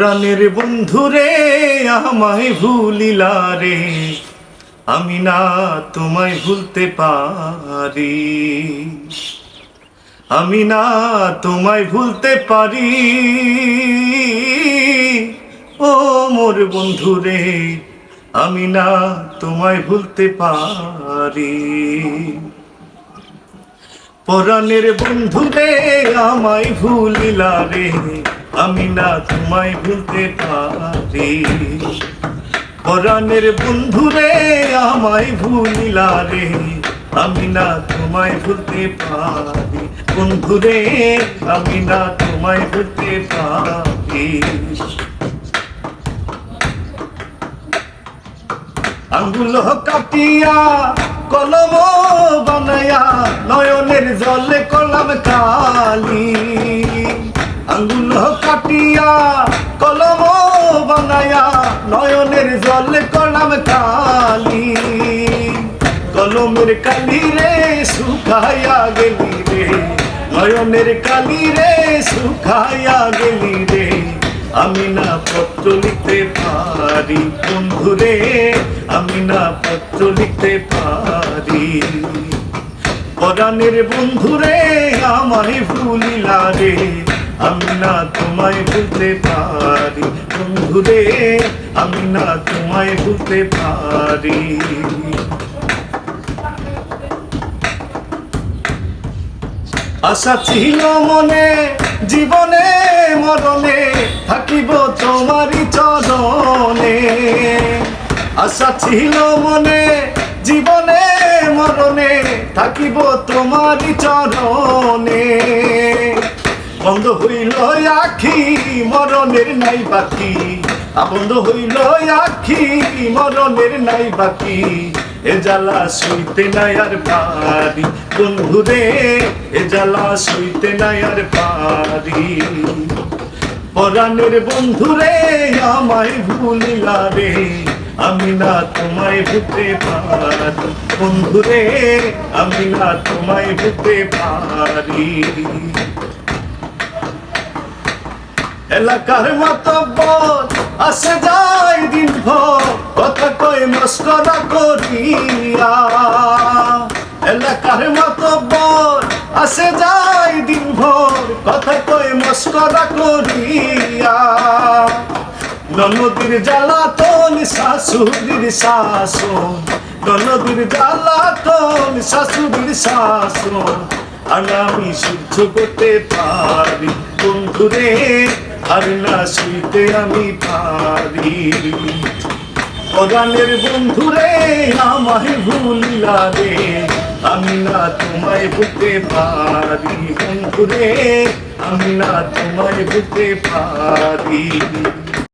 পরাণের বন্ধুরে, আমায় ভুলিলা রে। আমি না তোমায় ভুলতে পারি। আমি না তোমায় ভুলতে পারি। ও মোর বন্ধুরে, আমি না তোমায় ভুলতে পারি। পরাণের বন্ধুরে, আমায় ভুলিলা রে। আমি না তোমায় ভুলতে পারি। পরাণের বন্ধুরে আমায় ভুলিলা রে। আমি না তোমায় ভুলতে পারি। বন্ধুরে, আমি না তোমায় ভুলতে পারি। আঙ্গুল কাটিয়া, কলম বানায়া, নয়নের জলে কলাম কালি। আঙ্গুল বানায়া নয়নের জলে কলাম কালি। কলমের কালি রে শুকাইয়া গেলি রে। নয়নের কালি রে শুকাইয়া গেলি রে। আমি না পত্র লিখতে পারি, বন্ধুরে, আমি না পত্র লিখতে পারি। পরাণের বন্ধুরে, আমায় ভুলিলা রে। আমি না তোমায় ভুলতে পারি। বন্ধুরে আমি না তোমায় ভুলতে পারি। আশা ছিল মনে, জীবনে, মরণে, থাকিব তোমারই চরণে। আশা ছিল মনে, জীবনে, মরণে, থাকিব তোমারই চরণে। বন্ধ হইল আখি, মরণের নাই বাকি। বন্ধ হইল আখি, মরণের নাই বাকি। এ জ্বালা সইতে নাই আর পারি। বন্ধুরে এ জ্বালা সইতে নাই আর পারি। পরাণের বন্ধুরে আমায় ভুলিলা রে। আমি না তোমায় ভুলতে পারি। বন্ধুরে আমি না তোমায় ভুলতে পারি। এলাকার মাতব্বর আসে যায় দিন ভর কথা কই মস্করা করিয়া। এলাকার মাতব্বর আসে যায় দিন ভর কথা কই মস্করা করিয়া। ননদীর জ্বালাতন, শাশুড়ির শাসন। ননদীর জ্বালাতন, শাশুড়ির শাসন। আর আমি সহ্য করতে পারি বন্ধুরে। আর না শুইতে আমি পারি। পরাণের বন্ধুরে, আমায় ভুলিলা রে আমি না তোমায় ভুলতে পারি। বন্ধুরে, আমি না তোমায় ভুলতে পারি।